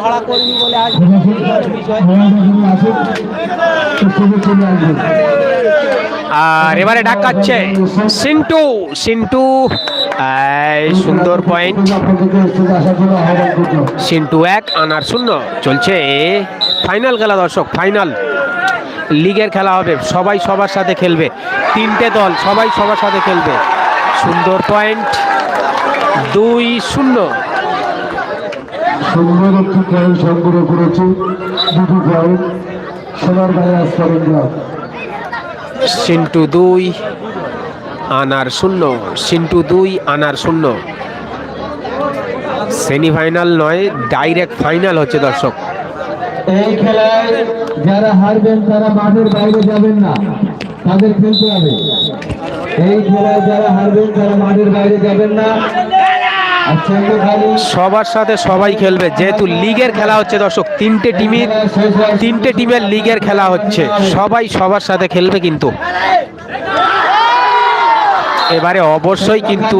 ভাড়া করিনি বলে আজ আর এবারে ডাকাচ্ছে সিন্টু সিন্টু সুন্দর পয়েন্ট সিন্টু এক আনার শূন্য চলছে ফাইনাল খেলা দর্শক ফাইনাল লিগের খেলা হবে সবাই সবার সাথে খেলবে। তিনটে দল সবাই সবার সাথে খেলবে। সুন্দর পয়েন্ট দুই শূন্য। পয়েন্ট সংগ্রহ করেছে দুটি সোনার গায়ে সিন্টু দুই আনার শূন্য সিন্টু দুই আনার শূন্য। সেমিফাইনাল নয় ডাইরেক্ট ফাইনাল হচ্ছে দর্শক। এই খেলায় যারা হারবেন তারা মাঠের বাইরে যাবেন না তাদের খেলতে হবে। এই খেলায় যারা হারবেন তারা মাঠের বাইরে যাবেন না। সবার সাথে সবাই খেলবে। যেহেতু লিগের খেলা হচ্ছে দর্শক তিনটে টিমের তিনটে টিমের লিগের খেলা হচ্ছে। সবাই সবার সাথে খেলবে কিন্তু। এবারে অবশ্যই কিন্তু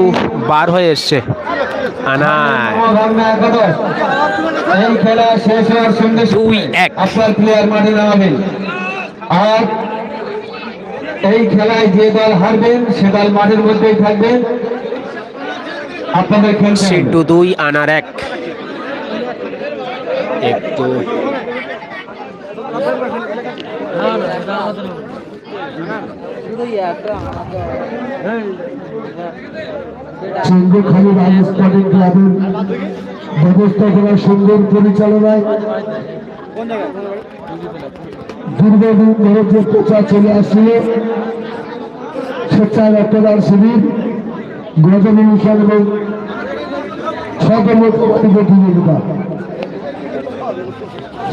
বার হয়ে এসছে। আনায়। এই খেলা শেষ হওয়ার সঙ্গে দুই এক। প্লেয়ার মাঠে নামাবেন আর এই খেলায় যে দল হারবেন সে দল মাঠের মধ্যেই থাকবেন। সিন্টু দুই আনার এক। একটু। সিংহখালী রাজ স্পোর্টিং ক্লাবের ব্যবস্থাপনা সুন্দর পরিচালনায় দীর্ঘদিন ধরে যে প্রচার চলে আসছিল স্বেচ্ছায় রক্তদান শিবির গজনী মিশন এবং প্রতিযোগিতা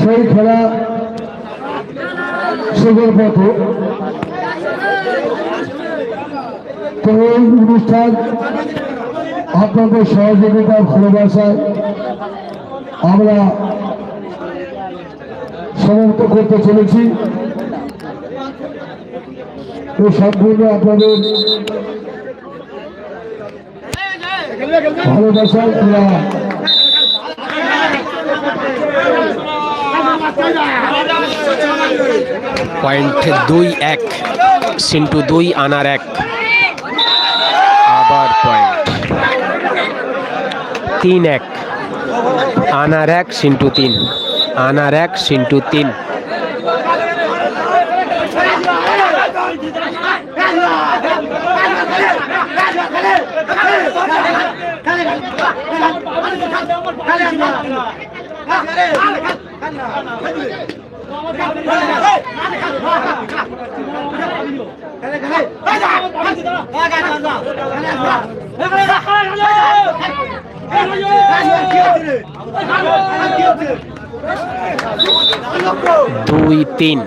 সেই খেলা শেষের পথে তো এই অনুষ্ঠান আপনাদের সহযোগিতা, ভালোবাসায় আমরা সমাপ্ত করতে চলেছি। সম্পূর্ণ আপনাদের পয়েন্ট দুই এক, সিন্টু দুই, আনার এক। আবার পয়েন্ট। তিন এক, আনার এক, সিন্টু তিন। আনার এক, সিন্টু তিন। দুই তিন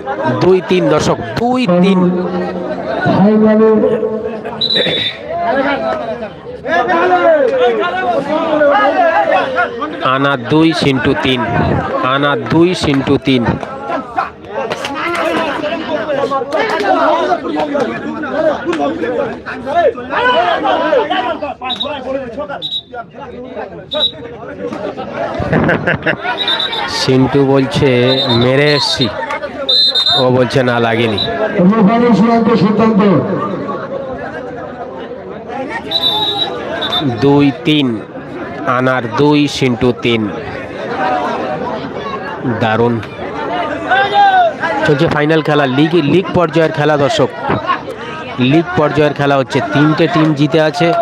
দুই তিন দর্শক দুই তিন। আনা দুই সিন্টু তিন। আনা দুই সিন্টু তিন। সিন্টু বলছে, মেরে এসছি। ও বলছে, না, লাগেনি চূড়ান্ত সিদ্ধান্ত দুই তিন, আনার দুই, সিন্টু তিন। দারুণ। চলছে ফাইনাল খেলা লিগ লিগ পর্যায়ের খেলা দর্শক। লিগ পর্যায়ের খেলা হচ্ছে, তিনটে টিম জিতে আছে,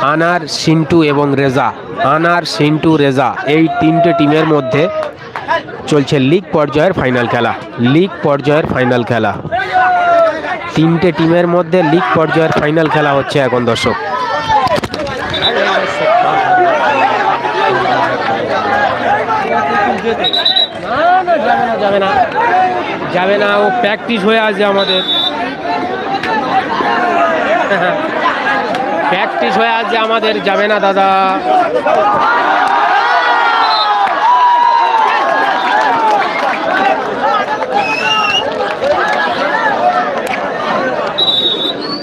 আনার, সিন্টু এবং রেজা। আনার, সিন্টু, রেজা, এই তিনটে টিমের মধ্যে চলছে লিগ পর্যায়ের ফাইনাল খেলা লিগ পর্যায়ের ফাইনাল খেলা। তিনটে টিমের মধ্যে লিগ পর্যায়ের ফাইনাল খেলা হচ্ছে এখন দর্শক। যাবে না যাবে না। যাবে না ও প্র্যাকটিস হয়ে আছে আমাদের। প্র্যাকটিস হয়ে আছে আমাদের যাবে না দাদা।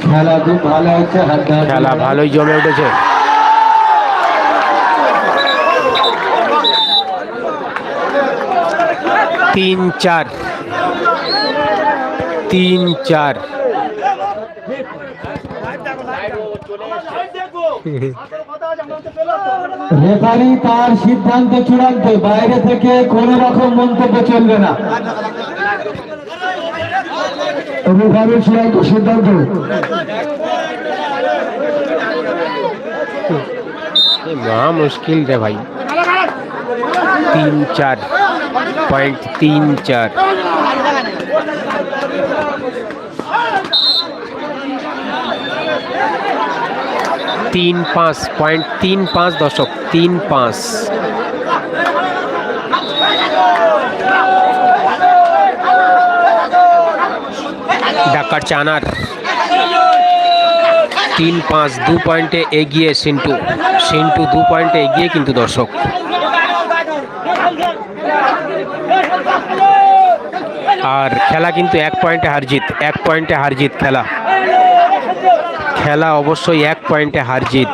খেলা খুব ভালো হচ্ছে খেলা ভালোই জমে উঠেছে। তিন চার। তিন চার। রেফারি তার সিদ্ধান্ত চূড়ান্ত বাইরে থেকে কোনো রকম মন্তব্য চলবে না। রেফারির চূড়ান্ত সিদ্ধান্ত। মহা মুশকিল রে ভাই। তিন চার। পয়েন্ট তিন চার তিন পাঁচ পয়েন্ট তিন পাঁচ দশক তিন পাঁচ ডাকার চানার তিন পাঁচ দু পয়েন্টে এগিয়ে সিন্টু। সিন্টু দু পয়েন্টে এগিয়ে কিন্তু দর্শক। আর খেলা কিন্তু এক পয়েন্টে হারজিত এক পয়েন্টে হারজিত খেলা। খেলা অবশ্যই এক পয়েন্টে হারজিত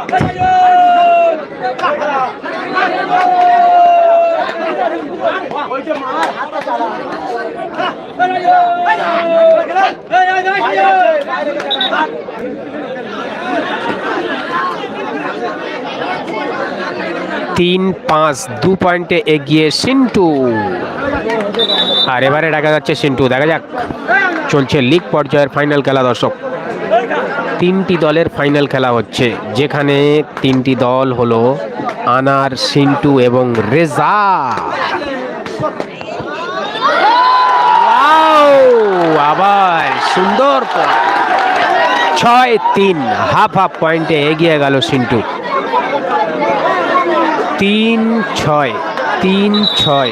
তিন পাঁচ, দু পয়েন্টে এগিয়ে সিন্টু। আর এবারে দেখা যাচ্ছে সিন্টু, দেখা যাক। চলছে লিগ পর্যায়ের ফাইনাল খেলা, দর্শক। তিনটি দলের ফাইনাল খেলা হচ্ছে, যেখানে তিনটি দল হলো আনার, সিন্টু এবং রেজা! আবার সুন্দর ছয় তিন হাফ হাফ পয়েন্টে এগিয়ে গেল সিন্টু। তিন ছয় তিন ছয়।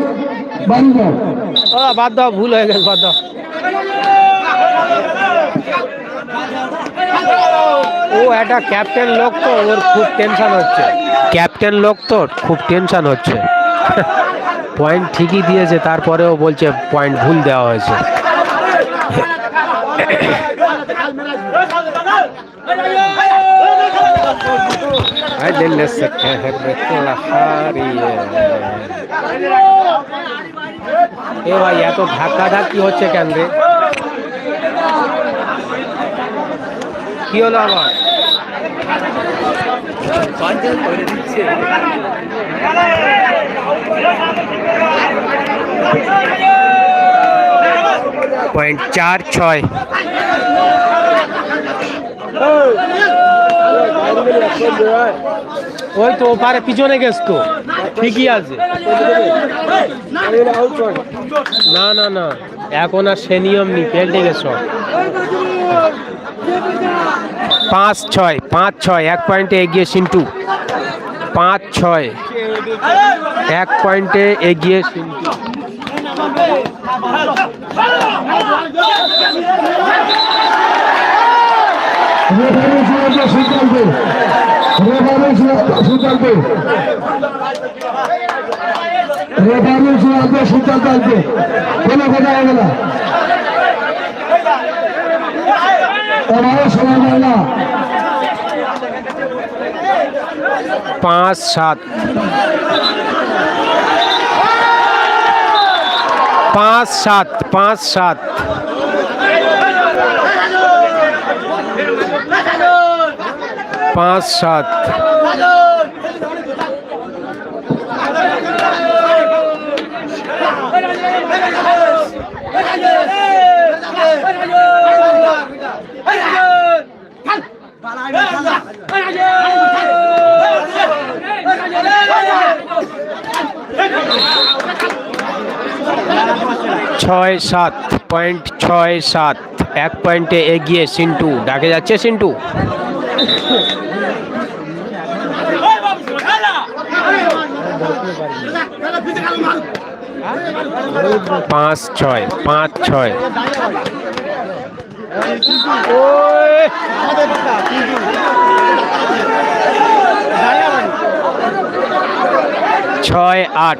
বাদ দাও ভুল হয়ে গেছে বাদ দাও ও একটা ক্যাপ্টেন লোক তো ওর খুব টেনশন হচ্ছে ক্যাপ্টেন লোক তো খুব টেনশন হচ্ছে পয়েন্ট ঠিকই দিয়েছে তারপরেও বলছে পয়েন্ট ভুল দেওয়া হয়েছে এ ভাই এত ধাক্কা ধাক্কি হচ্ছে কেন রে? কি হলো আবার? পয়েন্ট চার ছয়। ওই তো ওপারে পিছনে গেছ তো। ঠিকই আছে। না না না। এখন আর সে নিয়ম নি পেল্টে গেছ। পাঁচ ছয় পাঁচ ছয়, এক পয়েন্টে এগিয়ে সিন্টু। পাঁচ ছয়, এক পয়েন্টে এগিয়ে সিন্টু। সিদ্ধান্ত। রেফারি চূড়ান্ত সিদ্ধান্ত রেফারি চূড়ান্ত সিদ্ধান্ত আনছে কোনো কথা হবে না। এবারে শোনা যায় না। পাঁচ, সাত। পাঁচ সাত পাঁচ সাত। পাঁচ, সাত। ছয় সাত পয়েন্ট ছয় সাত। এক পয়েন্টে এগিয়ে সিন্টু, ডাকে যাচ্ছে সিন্টু। পাঁচ ছয় পাঁচ ছয়। ছয় আট।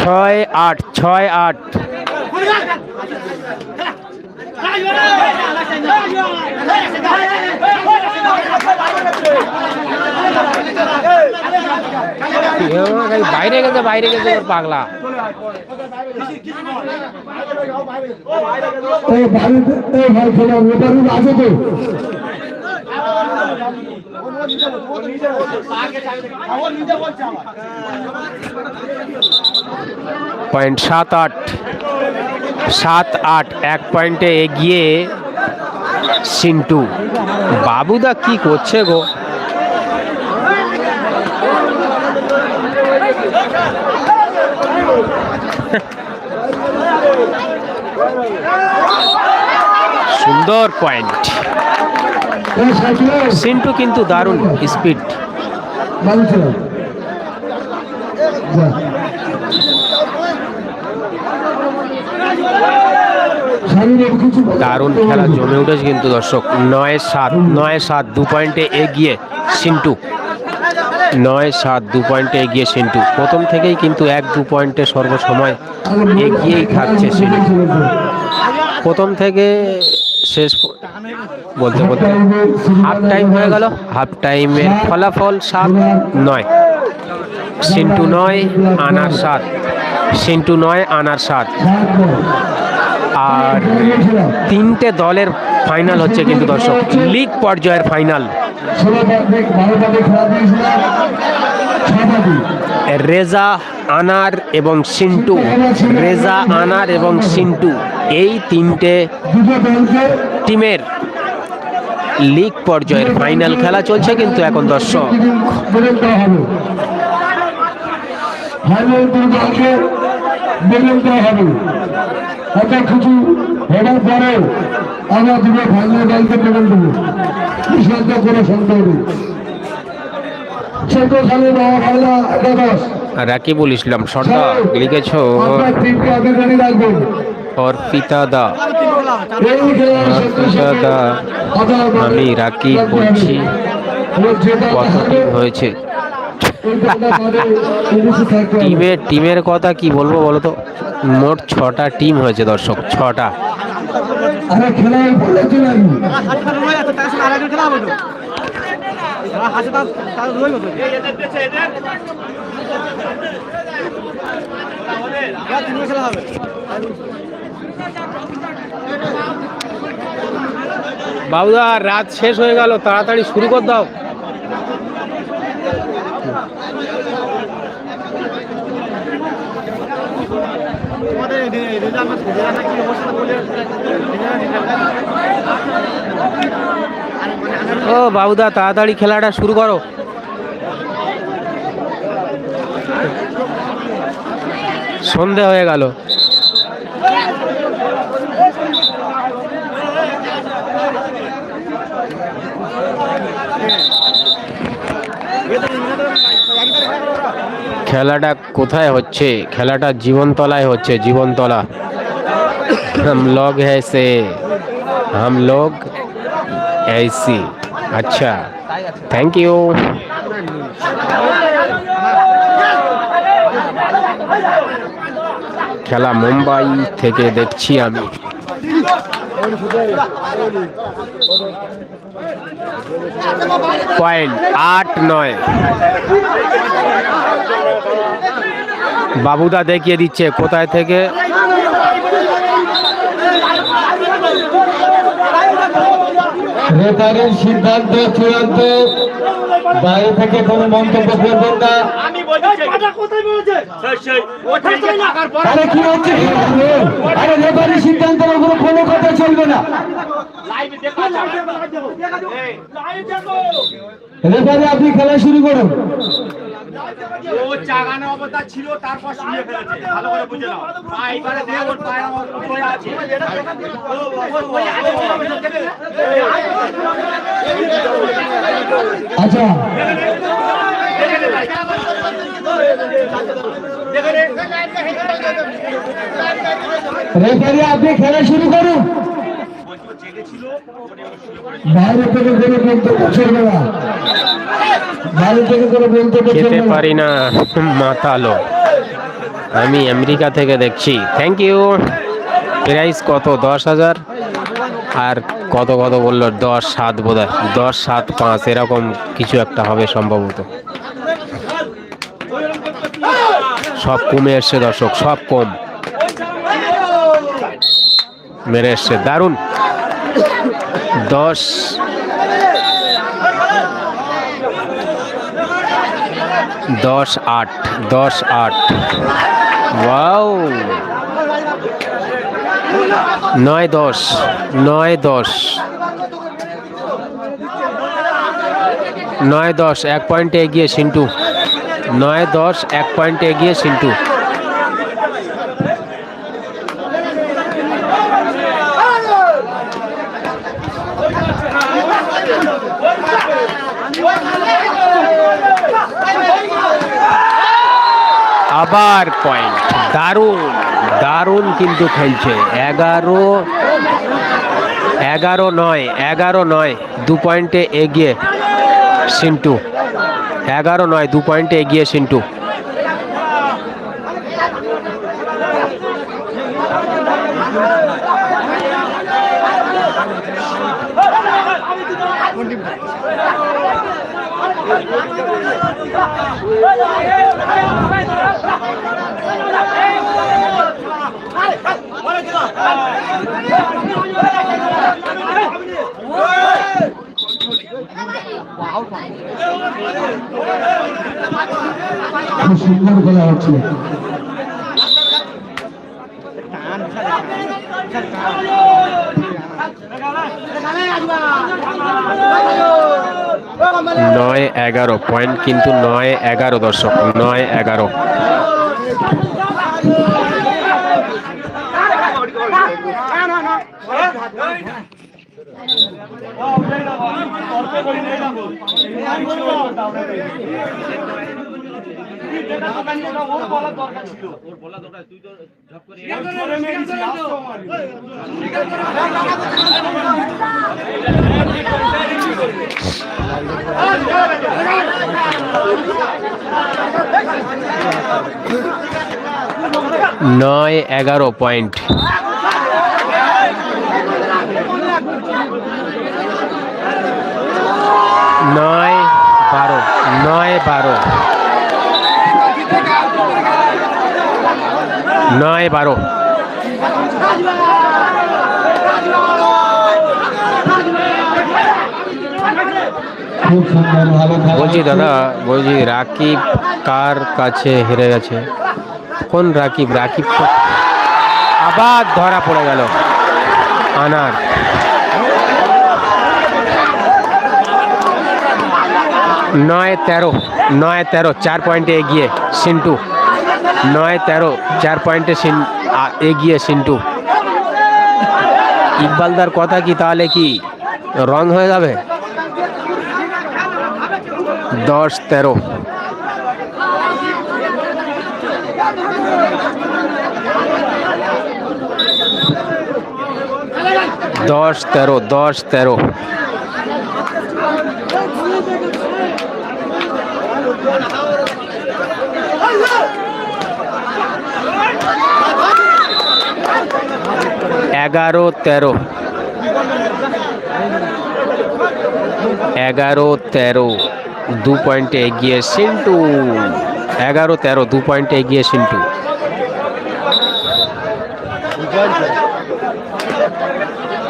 ছয় আট ছয় আট বাইরে গেছে বাইরে গেছে ওর পাগলা এই বাড়িতে এই ভাই খেলা ওটারই আছে তো পয়েন্ট সাত আট। সাত আট, এক পয়েন্টে এগিয়ে সিন্টু। বাবুদা কি করছে গো? সুন্দর পয়েন্ট সিন্টু কিন্তু দারুণ স্পিড। দারুণ খেলা, জমে উঠেছে কিন্তু দর্শক। নয় সাত নয় সাত, দু পয়েন্টে এগিয়ে সিন্টু। নয় সাত, দু পয়েন্টে এগিয়ে সিন্টু। প্রথম থেকেই কিন্তু এক, দু পয়েন্টে সর্বসময় এগিয়েই থাকছে সিন্টু। প্রথম থেকে শেষ বলতে বলতে হাফ টাইম হয়ে গেল। হাফ টাইমের ফলাফল সাত নয়। সিন্টু নয় আনার সাত। সিন্টু নয় আনার সাত। আর তিনটে দলের ফাইনাল হচ্ছে কিন্তু দর্শক। লিগ পর্যায়ের ফাইনাল। রেজা আনার এবং সিন্টু। রেজা আনার এবং সিন্টু। এই তিনটে টিমের লিগ পর্যায়ের ফাইনাল খেলা চলছে কিন্তু এখন দর্শক। বেতন দেওয়া হবে ফাইনাল দুটো দলকে বেতন দেওয়া হবে এত কিছু হওয়ার পরে আমরা দুটো ফাইনাল দলকে বেতন দেবো নিঃসন্দেহ করে সন্দেহ নেই চোদ্দ সালে বাবা বাংলা একাদশ রাকিবুল ইসলাম সর্দা লিখেছ আপনার টিমকে আগে জানিয়ে রাখবেন অর্পিতা দা এই খেলায় অর্পিতা দা আমি রাকিব বলছি কত টিম হয়েছে টিমের টিমের কথা কি বলব বলো তো মোট ছটা টিম হয়েছে দর্শক ছটা বলেছি নাকি বাবুদা, রাত শেষ হয়ে গেল, তাড়াতাড়ি শুরু কর দাও। ও বাবুদা, তাড়াতাড়ি খেলাটা শুরু করো। সন্ধে হয়ে গেল। খেলাটা কোথায় হচ্ছে খেলাটা জীবনতলায় হচ্ছে জীবনতলা हम लोग है से हम लोग ऐसी अच्छा থ্যাংক ইউ খেলা মুম্বাই থেকে দেখছি আমি পয়েন্ট আট নয়। বাবুদা দেখিয়ে দিচ্ছে কোথায় থেকে। রেফারির সিদ্ধান্ত চূড়ান্ত। বাইরে থেকে কোনো মন্তব্য করবেন না। আরে কি হচ্ছে? আরে রেফারির সিদ্ধান্তের উপরে কোনো কথা চলবে না। লাইভ দেখা যাবে এই, লাইভ দেখো রেফারি আপনি খেলা শুরু করুন ও চাগানো অবস্থা ছিল তারপর শুয়ে ফেলেছে ভালো করে বুঝে নাও পা এইবারে ওর পায়ের উপরে আছে ও, ও, ও, আচ্ছা রেফারি আপনি খেলা শুরু করুন বাইরে থেকে কোনো মন্তব্য চলবে না। বাইরে থেকে কোনো মন্তব্য খেতে পারি না মাতালো। আমি আমেরিকা থেকে দেখছি। থ্যাংক ইউ প্রাইস কত? দশ হাজার? আর কত কত বলল? দশ সাত বোধ হয় দশ সাত পাঁচ এরকম কিছু একটা হবে সম্ভবত। সব কমে এসছে দর্শক সব কম। মেরে এসছে। দারুণ। দশ। দশ আট দশ আট। ওয়াও। নয় দশ নয় দশ। নয় দশ, এক পয়েন্টে এগিয়ে সিন্টু। নয় দশ, এক পয়েন্টে এগিয়ে সিন্টু। আবার পয়েন্ট দারুণ দারুণ কিন্তু খেলছে। এগারো এগারো নয় এগারো নয়, দু পয়েন্টে এগিয়ে সিন্টু। এগারো নয়, দু পয়েন্টে এগিয়ে সিন্টু। খুব সুন্দর খেলা হচ্ছে। নয় এগারো পয়েন্ট কিন্তু নয় এগারো দর্শক নয় এগারো। নয় এগারো পয়েন্ট। নয় বারো নয় বারো। নয় বারো। বলছি দাদা, বলছি রাকিব কার কাছে হেরে গেছে? কোন রাকিব? রাকিব আবার ধরা পড়ে গেল। আনার। নয় তেরো নয় তেরো, চার পয়েন্টে এগিয়ে সিন্টু। নয় তেরো, চার পয়েন্টে সিন আ- এগিয়ে সিন্টু। ইকবালদার কথা কি তাহলে কি রং হয়ে যাবে? দশ তেরো। দশ তেরো দশ তেরো। এগারো, তেরো। এগারো, তেরো। দু পয়েন্টে এগিয়ে সিন্টু। এগারো, তেরো, দু পয়েন্টে এগিয়ে সিন্টু।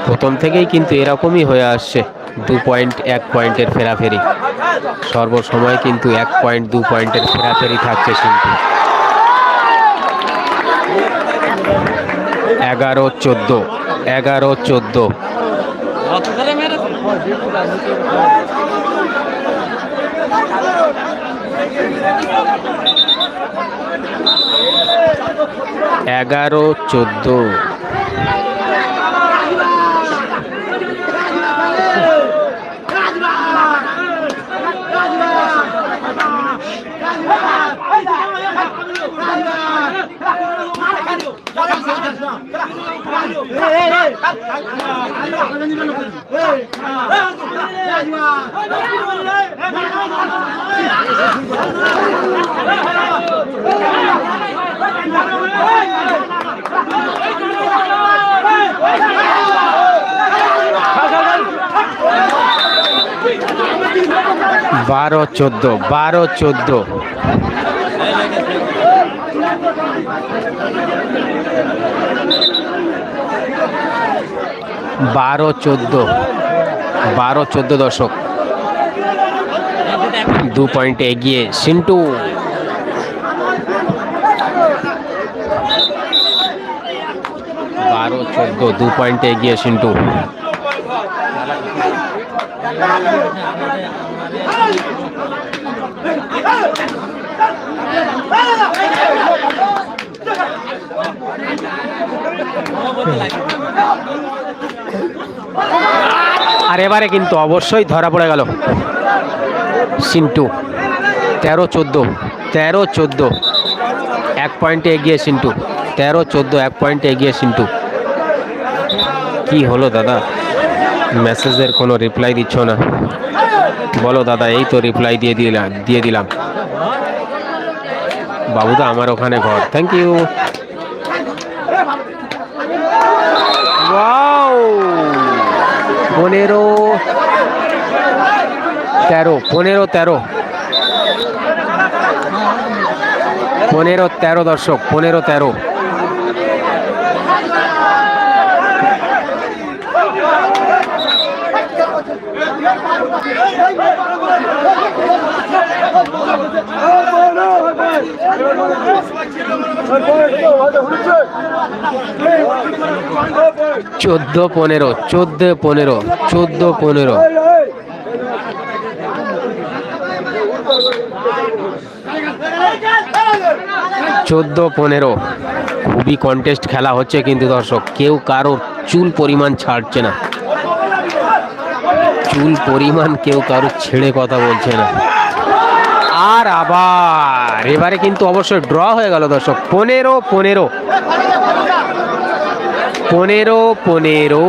প্রথম থেকেই কিন্তু এরকমই হয়ে আসছে। দু পয়েন্ট, এক পয়েন্টের ফেরাফেরি। সর্বসময় কিন্তু এক পয়েন্ট, দু পয়েন্টের ফেরাফেরি থাকছে কিন্তু এগারো চোদ্দ এগারো চোদ্দ। এগারো চোদ্দ। বারো চোদ্দ বারো চোদ্দ। বারো চোদ্দ বারো চোদ্দ দশক দু পয়েন্টে এগিয়ে সিন্টু বারো চোদ্দ দু পয়েন্টে এগিয়ে সিন্টু আর এবারে কিন্তু অবশ্যই ধরা পড়ে গেল। সিন্টু, তেরো চোদ্দ তেরো চোদ্দ, এক পয়েন্টে এগিয়ে সিন্টু, তেরো চোদ্দ, এক পয়েন্টে এগিয়ে সিন্টু। কি হলো দাদা? মেসেজের কোনো রিপ্লাই দিচ্ছ না। বলো দাদা, এই তো রিপ্লাই দিয়ে দিলাম দিয়ে দিলাম। বাবুদা, আমার ওখানে ঘর। থ্যাংক ইউ পনেরো তেরো পনেরো তেরো। পনেরো তেরো দর্শক পনেরো তেরো। চোদ্দ পনেরো চোদ্দ পনেরো চোদ্দ পনেরো। চোদ্দ পনেরো। খুবই কন্টেস্ট খেলা হচ্ছে কিন্তু দর্শক, কেউ কারোর চুল পরিমাণ ছাড়ছে না। চুল পরিমাণ কেউ কারোর ছেড়ে কথা বলছে না। আর আবার। এবারে কিন্তু অবশ্যই ড্র হয়ে গেল দর্শক। পনেরো পনেরো। পনেরো পনেরো।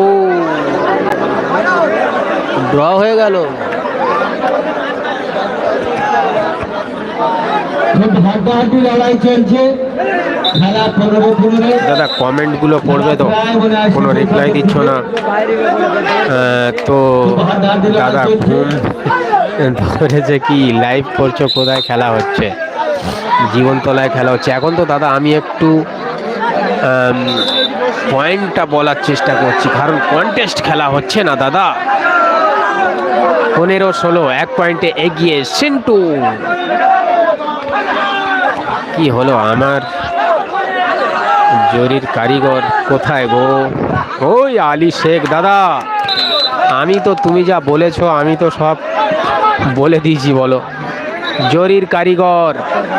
ড্র হয়ে গেল। দাদা কমেন্টগুলো পড়বে তো। কোনো রিপ্লাই দিচ্ছ না। তো দাদা ঘুম ধরেছে কি লাইভ করছ, কোথায় খেলা হচ্ছে? জীবনতলায় খেলা হচ্ছে। এখন তো দাদা, আমি একটু পয়েন্টটা বলার চেষ্টা করছি, কারণ কন্টেস্ট খেলা হচ্ছে না দাদা। পনেরো ষোলো, এক পয়েন্টে এগিয়ে সিন্টু। কি হলো আমার? জরির কারিগর কোথায় গো? ওই আলী শেখ দাদা, আমি তো তুমি যা বলেছ, আমি তো সব বলে দিয়েছি, বলো। জরির কারিগর,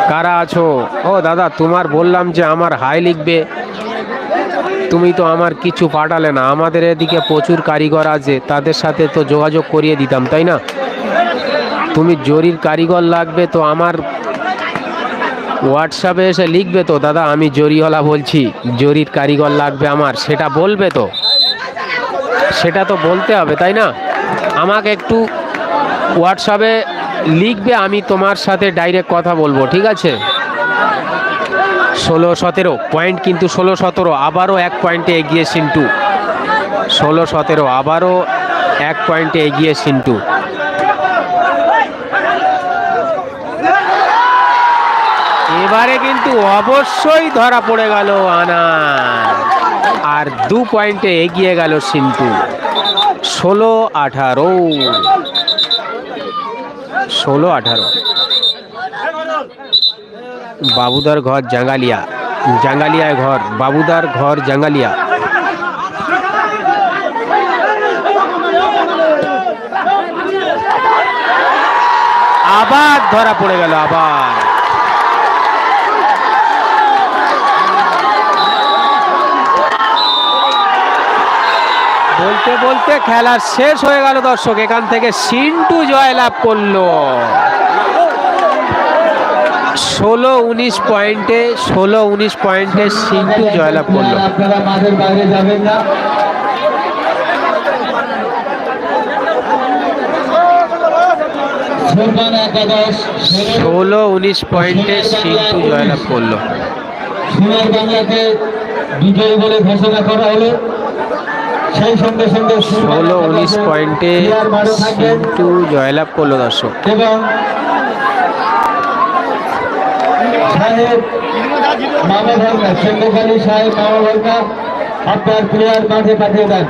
কারা আছো? ও দাদা, তোমার বললাম যে আমার হাই লিখবে। তুমি তো আমার কিছু পাঠালে না। আমাদের এদিকে প্রচুর কারিগর আছে। তাদের সাথে তো যোগাযোগ করিয়ে দিতাম, তাই না? তুমি জরির কারিগর লাগবে তো আমার হোয়াটসঅ্যাপে এসে লিখবে তো। দাদা, আমি জরিওয়ালা বলছি, জরির কারিগর লাগবে আমার। সেটা বলবে তো। সেটা তো বলতে হবে, তাই না? আমাকে একটু হোয়াটসঅ্যাপে লিখবে, আমি তোমার সাথে ডাইরেক্ট কথা বলব, ঠিক আছে? ষোলো সতেরো পয়েন্ট কিন্তু ষোলো সতেরো, আবারও এক পয়েন্টে এগিয়ে সিন্টু। ষোলো সতেরো, আবারও এক পয়েন্টে এগিয়ে সিন্টু। এবারে কিন্তু অবশ্যই ধরা পড়ে গেল আনা আর দু পয়েন্টে এগিয়ে গেল সিন্টু। ষোলো আঠারো। ষোলো আঠারো। বাবুদার ঘর জাঙ্গালিয়া। জাঙ্গালিয়ায় ঘর, বাবুদার ঘর জাঙ্গালিয়া। আবার ধরা পড়ে গেল, আবার। বলতে বলতে খেলা শেষ হয়ে গেল দর্শক এখান থেকে সিন্টু জয়লাভ করল। ষোলো উনিশ পয়েন্টে ষোলো উনিশ পয়েন্টে সিন্টু জয়লাভ করল। আপনারা মাঠের বাইরে যাবেন না। ষোলো উনিশ পয়েন্টে সিন্টু জয়লাভ করল। সোনার বাংলাকে বিজয়ী বলে ঘোষণা করা হলো। সেই সঙ্গে সঙ্গে ষোলো উনিশ পয়েন্টে সিন্টু জয়লাভ করল দর্শক। এবং সাহেব মামা সেন্দ্রকালী সাহেব মামা ভর্মা আপনার প্লেয়ার মাঠে পাঠিয়ে দেন।